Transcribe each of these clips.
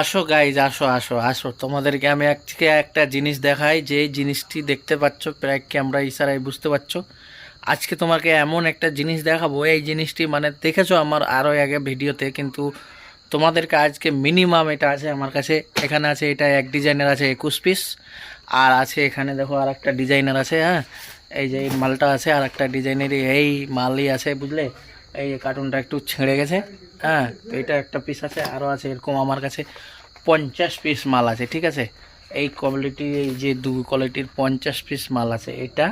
আসো গাইজ আসো আসো আসো। তোমাদেরকে আমি আজকে একটা জিনিস দেখাই, যে জিনিসটি দেখতে পাচ্ছ, প্রায় ক্যামেরা ইশারায় বুঝতে পারছ। আজকে তোমাকে এমন একটা জিনিস দেখাবো, এই জিনিসটি মানে দেখেছ আমার আরও আগে ভিডিওতে, কিন্তু তোমাদেরকে আজকে মিনিমাম এটা আছে আমার কাছে। এখানে আছে এটা এক ডিজাইনের আছে একুশ পিস আর আছে এখানে দেখো আর একটা ডিজাইনার আছে হ্যাঁ? এই যে মালটা আছে আর একটা ডিজাইনের এই মালই আছে, বুঝলে? এই কার্টুনটা একটু ছেড়ে গেছে। হ্যাঁ তো এটা একটা পিস আছে আরও আছে, এরকম আমার কাছে পঞ্চাশ পিস মাল আছে, ঠিক আছে? এই কোয়ালিটি এই যে দু কোয়ালিটির পঞ্চাশ পিস মাল আছে, এটা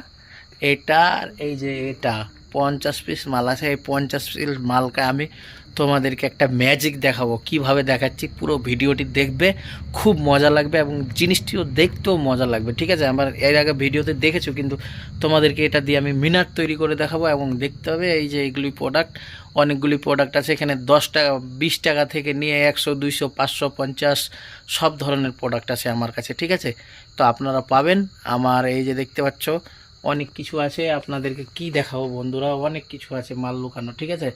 এটা আর এই যে এটা, পঞ্চাশ পিস মাল আছে, এই পঞ্চাশ পিস মালকে আমি তোমাদেরকে একটা ম্যাজিক দেখাবো। কীভাবে দেখাচ্ছি পুরো ভিডিওটি দেখবে, খুব মজা লাগবে এবং জিনিসটিও দেখতেও মজা লাগবে, ঠিক আছে? আমার এর আগে ভিডিওতে দেখেছ, কিন্তু তোমাদেরকে এটা দিয়ে আমি মিনার তৈরি করে দেখাবো এবং দেখতে হবে এই যে এইগুলি প্রোডাক্ট অনেকগুলি প্রোডাক্ট আছে, এখানে দশ টাকা, বিশ টাকা থেকে নিয়ে একশো, দুইশো, পাঁচশো, পঞ্চাশ, সব ধরনের প্রোডাক্ট আছে আমার কাছে, ঠিক আছে? তো আপনারা পাবেন। আমার এই যে দেখতে পাচ্ছ, অনেক কিছু আছে। আপনাদেরকে কি দেখাবো বন্ধুরা? অনেক কিছু আছে মাল লুকানো, ঠিক আছে?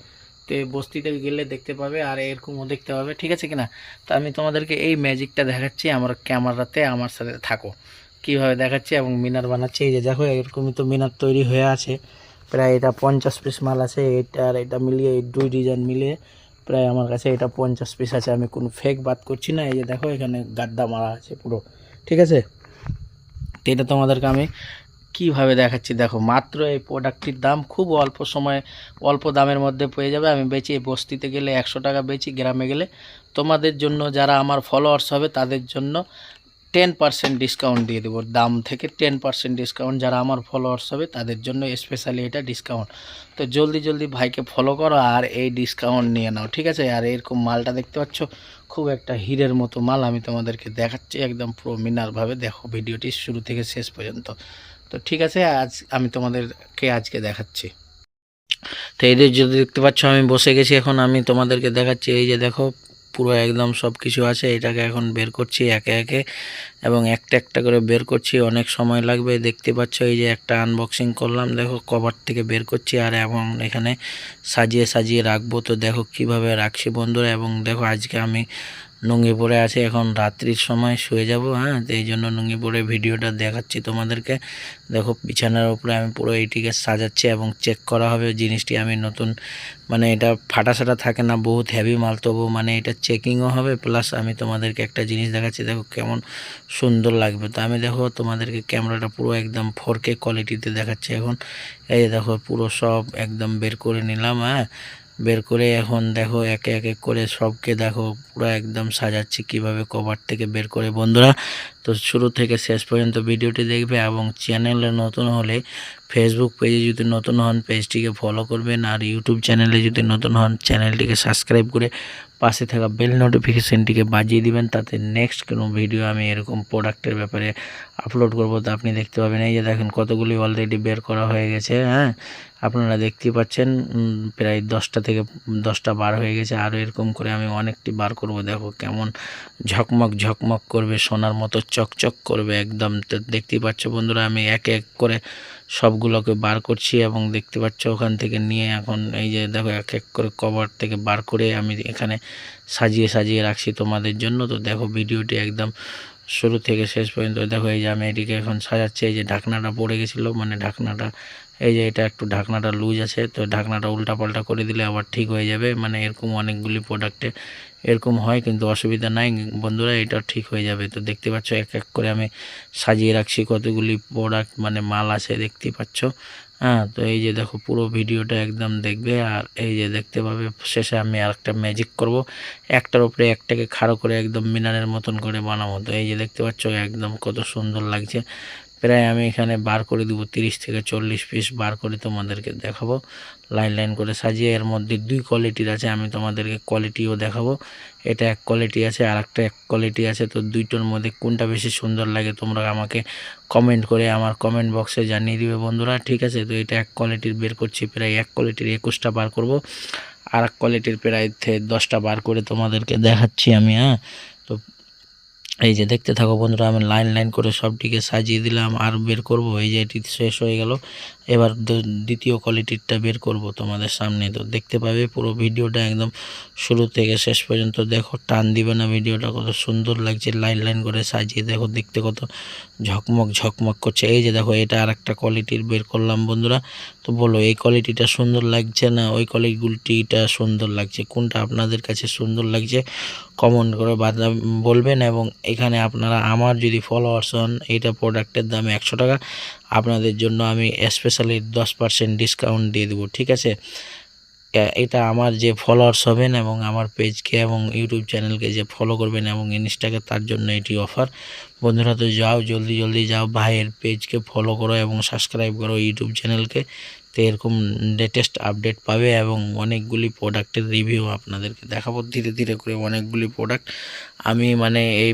বস্তিতে গেলে দেখতে পাবে আর এরকমও দেখতে পাবে, ঠিক আছে কিনা? তো আমি তোমাদেরকে এই ম্যাজিকটা দেখাচ্ছি, আমার ক্যামেরাতে, আমার সাথে থাকো। কীভাবে দেখাচ্ছি এবং মিনার বানাচ্ছি, এই যে দেখো, এরকমই তো মিনার তৈরি হয়ে আছে। প্রায় এটা পঞ্চাশ পিস মাল আছে, এটা আর এটা মিলিয়ে এই দুই ডিজাইন মিলিয়ে প্রায় আমার কাছে এটা পঞ্চাশ পিস আছে। আমি কোনো ফেক বাদ করছি না, এই যে দেখো, এখানে গাদ্দা মারা আছে পুরো, ঠিক আছে? এটা তোমাদেরকে আমি কীভাবে দেখাচ্ছি? দেখো, মাত্র এই প্রোডাক্টটির দাম খুব অল্প সময়ে, অল্প দামের মধ্যে পেয়ে যাবে। আমি বেচি বস্তিতে গেলে একশো টাকা বেচি, গ্রামে গেলে। তোমাদের জন্য যারা আমার ফলোয়ার্স হবে, তাদের জন্য টেন পার্সেন্ট ডিসকাউন্ট দিয়ে দেবো। দাম থেকে টেন পার্সেন্ট ডিসকাউন্ট যারা আমার ফলোয়ার্স হবে, তাদের জন্য স্পেশালি এটা ডিসকাউন্ট তো জলদি জলদি ভাইকে ফলো করো আর এই ডিসকাউন্ট নিয়ে নাও, ঠিক আছে? আর এরকম মালটা দেখতে পাচ্ছ, খুব একটা হিরের মতো মাল। আমি তোমাদেরকে দেখাচ্ছি, একদম পুরো মিনারভাবে। দেখো, ভিডিওটি শুরু থেকে শেষ পর্যন্ত। তো ঠিক আছে, আজ আমি তোমাদেরকে আজকে দেখাচ্ছি। তো এদের যদি দেখতে পাচ্ছ, আমি বসে গেছি এখন, আমি তোমাদেরকে দেখাচ্ছি। এই যে দেখো, পুরো একদম সব কিছু আছে, এটাকে এখন বের করছি একে একে, এবং একটা একটা করে বের করছি। অনেক সময় লাগবে, দেখতে পাচ্ছ, এই যে একটা আনবক্সিং করলাম, দেখো, কভার থেকে বের করছি, আর এবং এখানে সাজিয়ে সাজিয়ে রাখব। তো দেখো কীভাবে রাখছি বন্ধুরা, এবং দেখো আজকে আমি নুঙ্গি পরে আছে, এখন রাত্রির সময় শুয়ে যাব হ্যাঁ? তো এই জন্য নুঙ্গি পরে ভিডিওটা দেখাচ্ছি তোমাদেরকে। দেখো, বিছানার উপরে আমি পুরো এইটিকে সাজাচ্ছি এবং চেক করা হবে জিনিসটি আমি নতুন। মানে এটা ফাটা সাটা থাকে না, বহুত হেভি মাল তবু মানে এটা চেকিংও হবে প্লাস আমি তোমাদেরকে একটা জিনিস দেখাচ্ছি, দেখো কেমন সুন্দর লাগবে। তো আমি দেখো তোমাদেরকে ক্যামেরাটা পুরো একদম ফোর কোয়ালিটিতে দেখাচ্ছি এখন। এই দেখো পুরো সব একদম বের করে নিলাম হ্যাঁ? বের করে এখন দেখো একে একে করে সবকে দেখো পুরো একদম সাজাচ্ছি কীভাবে কভার থেকে বের করে। বন্ধুরা, তো শুরু থেকে শেষ পর্যন্ত ভিডিওটি দেখবে এবং চ্যানেলে নতুন হলে ফেসবুক পেজে যদি নতুন হন পেজটিকে ফলো করবেন আর ইউটিউব চ্যানেলে যদি নতুন হন চ্যানেলটিকে সাবস্ক্রাইব করে পাশে থাকা বেল নোটিফিকেশানটিকে বাজিয়ে দিবেন। তাতে নেক্সট কোনো ভিডিও আমি এরকম প্রোডাক্টের ব্যাপারে আপলোড করব, তো আপনি দেখতে পাবেন। এই যে দেখেন কতগুলি অলরেডি বের করা হয়ে গেছে হ্যাঁ? আপনারা দেখতেই পাচ্ছেন প্রায় দশটা থেকে, দশটা বার হয়ে গেছে। আরও এরকম করে আমি অনেকটি বার করব। দেখো কেমন ঝকমক ঝকমক করবে, সোনার মতো চকচক করবে একদম। তো দেখতেই পাচ্ছ বন্ধুরা, আমি এক এক করে সবগুলোকে বার করছি এবং দেখতে পাচ্ছ ওখান থেকে নিয়ে এখন এই যে দেখো এক এক করে কভার থেকে বার করে আমি এখানে সাজিয়ে সাজিয়ে রাখছি তোমাদের জন্য। তো দেখো ভিডিওটি একদম শুরু থেকে শেষ পর্যন্ত দেখো, এই যে আমি এটিকে এখন সাজাচ্ছি, এই যে ঢাকনাটা পড়ে গেছিল মানে ঢাকনাটা, এই যে এটা একটু ঢাকনাটা লুজ আছে, তো ঢাকনাটা উল্টাপাল্টা করে দিলে আবার ঠিক হয়ে যাবে মানে এরকম অনেকগুলি প্রোডাক্টে এরকম হয়, কিন্তু অসুবিধা নাই বন্ধুরা, এটা ঠিক হয়ে যাবে। তো দেখতে পাচ্ছ, এক এক করে আমি সাজিয়ে রাখছি কতগুলি প্রোডাক্ট মানে মাল আছে, দেখতে পাচ্ছ। হ্যাঁ তো এই যে দেখো পুরো ভিডিওটা একদম দেখবে, আর এই যে দেখতে পাবে, শেষে আমি আর একটা ম্যাজিক করব। একটার উপরে একটাকে খাড়ো করে একদম মিনারের মতন করে বানাবো। তো এই যে দেখতে পাচ্ছ, একদম কত সুন্দর লাগছে। প্রায় আমি এখানে বার করে দিব তিরিশ থেকে চল্লিশ পিস বার করে তোমাদেরকে দেখাবো। লাইন লাইন করে সাজিয়ে এর মধ্যে দুই কোয়ালিটির আছে, আমি তোমাদেরকে কোয়ালিটিও দেখাবো। এটা এক কোয়ালিটি আছে আর একটা এক কোয়ালিটি আছে। তো দুইটোর মধ্যে কোনটা বেশি সুন্দর লাগে তোমরা আমাকে কমেন্ট করে আমার কমেন্ট বক্সে জানিয়ে দিবে বন্ধুরা, ঠিক আছে? তো এটা এক কোয়ালিটির বের করছি, প্রায় এক কোয়ালিটির একুশটা বার করব। আর এক কোয়ালিটির প্রায় দশটা বার করে তোমাদেরকে দেখাচ্ছি আমি হ্যাঁ? তো এই যে দেখতে থাকো বন্ধুরা, আমি লাইন লাইন করে সবটিকে সাজিয়ে দিলাম আর বের করব। এই যে এটি শেষ হয়ে গেল। এবার দ্বিতীয় কোয়ালিটিরটা বের করব তোমাদের সামনে। তো দেখতে পাবে পুরো ভিডিওটা একদম শুরু থেকে শেষ পর্যন্ত। দেখো, টান দিবে না ভিডিওটা, কত সুন্দর লাগছে লাইন লাইন করে সাজিয়ে। দেখো, দেখতে কত ঝকমক ঝকমক করছে। এই যে দেখো, এটা আর একটা কোয়ালিটির বের করলাম বন্ধুরা। তো বলো, এই কোয়ালিটিটা সুন্দর লাগছে না? ওই কোয়ালিটিটা সুন্দর লাগছে? কোনটা আপনাদের কাছে সুন্দর লাগছে? কমেন্ট করে বলবেন এবং এখানে আপনারা আমার যদি ফলোয়ার্স হন, এইটা প্রোডাক্টের দাম একশো টাকা। আপনাদের জন্য আমি স্পেশালি দশ পার্সেন্ট ডিসকাউন্ট দিয়ে দেবো, ঠিক আছে? এটা আমার যে ফলোয়ার্স হবেন এবং আমার পেজকে এবং ইউটিউব চ্যানেলকে যে ফলো করবেন এবং ইনস্টাকে তার জন্য এটি অফার বন্ধুরা, তো যাও, জলদি জলদি যাও, ভাইয়ের পেজকে ফলো করো এবং সাবস্ক্রাইব করো ইউটিউব চ্যানেলকে তো এরকম লেটেস্ট আপডেট পাবে এবং অনেকগুলি প্রোডাক্টের রিভিউ আপনাদেরকে দেখাবো। ধীরে ধীরে করে অনেকগুলি প্রোডাক্ট আমি মানে এই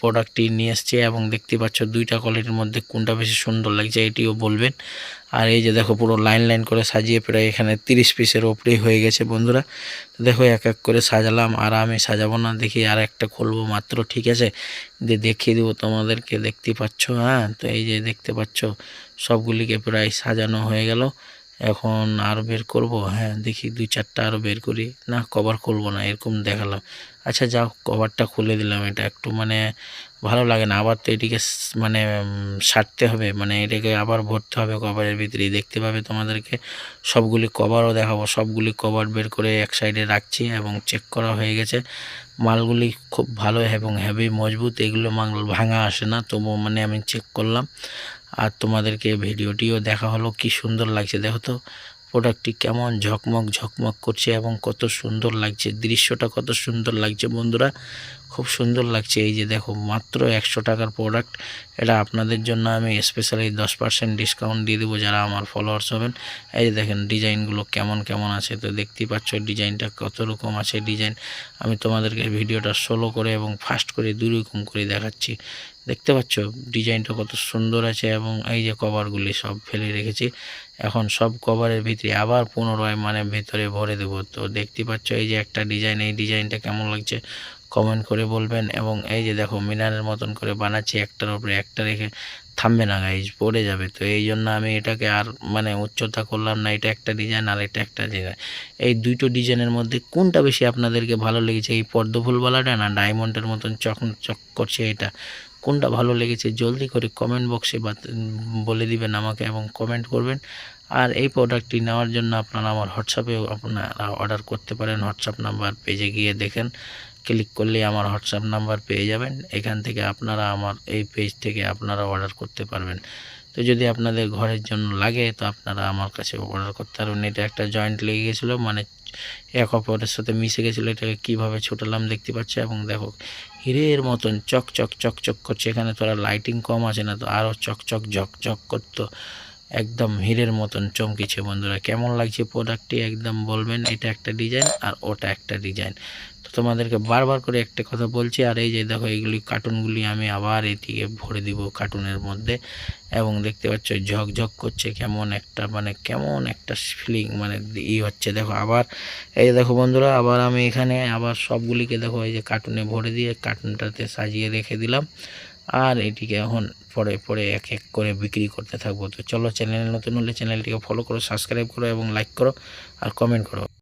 প্রোডাক্টটি নিয়ে এসেছি এবং দেখতে পাচ্ছ দুইটা কোয়ালিটির মধ্যে কোনটা বেশি সুন্দর লাগছে এটিও বলবেন। আর এই যে দেখো পুরো লাইন লাইন করে সাজিয়ে প্রায় এখানে তিরিশ পিসের ওপরেই হয়ে গেছে বন্ধুরা। দেখো, এক এক করে সাজালাম, আর আমি সাজাবো না, দেখি আর একটা খুলবো মাত্র, ঠিক আছে? যে দেখিয়ে দেবো তোমাদেরকে, দেখতে পাচ্ছ হ্যাঁ? তো এই যে দেখতে পাচ্ছ, সবগুলিকে প্রায় সাজানো হয়ে গেল। এখন আরও বের করব? হ্যাঁ দেখি দুই চারটা আরও বের করি। না কভার খুলবো না, এরকম দেখালাম। আচ্ছা যাও কভারটা খুলে দিলাম এটা। একটু মানে ভালো লাগে না, আবার তো এটিকে মানে সারতে হবে। মানে এটাকে আবার ভরতে হবে কভারের ভিতরে। দেখতে পাবে তোমাদেরকে, সবগুলি কভারও দেখাবো। সবগুলি কভার বের করে এক সাইডে রাখছি এবং চেক করা হয়ে গেছে। মালগুলি খুব ভালো এবং হেভি মজবুত। এগুলো মাল ভাঙা আসে না তবু মানে আমি চেক করলাম। আর তোমাদেরকে ভিডিওটিও দেখা হলো, কি সুন্দর লাগছে দেখো তো। প্রোডাক্টটি কেমন ঝকমক ঝকমক করছে এবং কত সুন্দর লাগছে, দৃশ্যটা কত সুন্দর লাগছে বন্ধুরা। খুব সুন্দর লাগছে। এই যে দেখো, মাত্র একশো টাকার প্রোডাক্ট এটা আপনাদের জন্য আমি স্পেশালি দশ পার্সেন্ট ডিসকাউন্ট দিয়ে দেবো যারা আমার ফলোয়ার্স হবেন। এই যে দেখেন ডিজাইনগুলো কেমন কেমন আছে? তো দেখতেই পাচ্ছ ডিজাইনটা কত রকম আছে ডিজাইন আমি তোমাদেরকে ভিডিওটা সোলো করে এবং ফাস্ট করে দুই রকম করে দেখাচ্ছি। দেখতে পাচ্ছ ডিজাইনটা কত সুন্দর আছে এবং এই যে কভারগুলি সব ফেলে রেখেছি। এখন সব কভারের ভিতরে আবার পুনরায় মানে ভেতরে ভরে দেবো। তো দেখতে পাচ্ছ, এই যে একটা ডিজাইন এই ডিজাইনটা কেমন লাগছে? কমেন্ট করে বলবেন এবং এই যে দেখো মিনারের মতন করে বানাচ্ছি একটার উপরে একটা রেখে থামবে না গাইজ পড়ে যাবে। তো এই জন্য আমি এটাকে আর মানে উচ্চতা করলাম না, এটা একটা ডিজাইন আর এটা একটা ডিজাইন এই দুটো ডিজাইনের মধ্যে কোনটা বেশি আপনাদেরকে ভালো লেগেছে? এই পদ্ম ফুলওয়ালাটা না ডায়মন্ডের মতন চক চক করছে এটা? কোনটা ভালো লেগেছে? জলদি করে কমেন্ট বক্সে বলে দিবেন আমাকে এবং কমেন্ট করবেন। আর এই প্রোডাক্টটি নেওয়ার জন্য আপনারা আমার হোয়াটসঅ্যাপেও আপনারা অর্ডার করতে পারেন। হোয়াটসঅ্যাপ নাম্বার পেজে গিয়ে দেখেন। ক্লিক করলেই আমার হোয়াটসঅ্যাপ নাম্বার পেয়ে যাবেন। এখান থেকে আপনারা আমার এই পেজ থেকে আপনারা অর্ডার করতে পারবেন। তো যদি আপনাদের ঘরের জন্য লাগে, তো আপনারা আমার কাছে অর্ডার করতে পারবেন। এটা একটা জয়েন্ট লেগে গেছিল মানে এক অপরের সাথে মিশে গেছিল। এটাকে কীভাবে ছোটালাম দেখতে পাচ্ছ? এবং দেখো, হিরের মতন চক চক চক চক করছে। এখানে তোরা লাইটিং কম আছে না, তো আরও চক চক ঝক ঝক করতো। একদম হিরের মতন চমকিছে বন্ধুরা। কেমন লাগছে প্রোডাক্টটি একদম বলবেন। এটা একটা ডিজাইন আর ওটা একটা ডিজাইন তো তোমাদেরকে বারবার করে একটা কথা বলছি, আর এই যে দেখো, এইগুলি কার্টুনগুলি আমি আবার এদিকে ভরে দিব কার্টুনের মধ্যে। এবং দেখতে পাচ্ছ, ঝকঝক করছে, কেমন একটা মানে কেমন একটা ফিলিং মানে ই হচ্ছে। দেখো, আবার এই যে দেখো বন্ধুরা, আবার আমি এখানে আবার সবগুলিকে দেখো, এই যে কার্টুনে ভরে দিয়ে কার্টুনটাতে সাজিয়ে রেখে দিলাম। আর এটিকে এখন পরে পরে এক এক করে বিক্রি করতে থাকব। তো চলো চ্যানেল নতুন হলে চ্যানেলটিকে ফলো করো সাবস্ক্রাইব করো এবং লাইক করো আর কমেন্ট করো।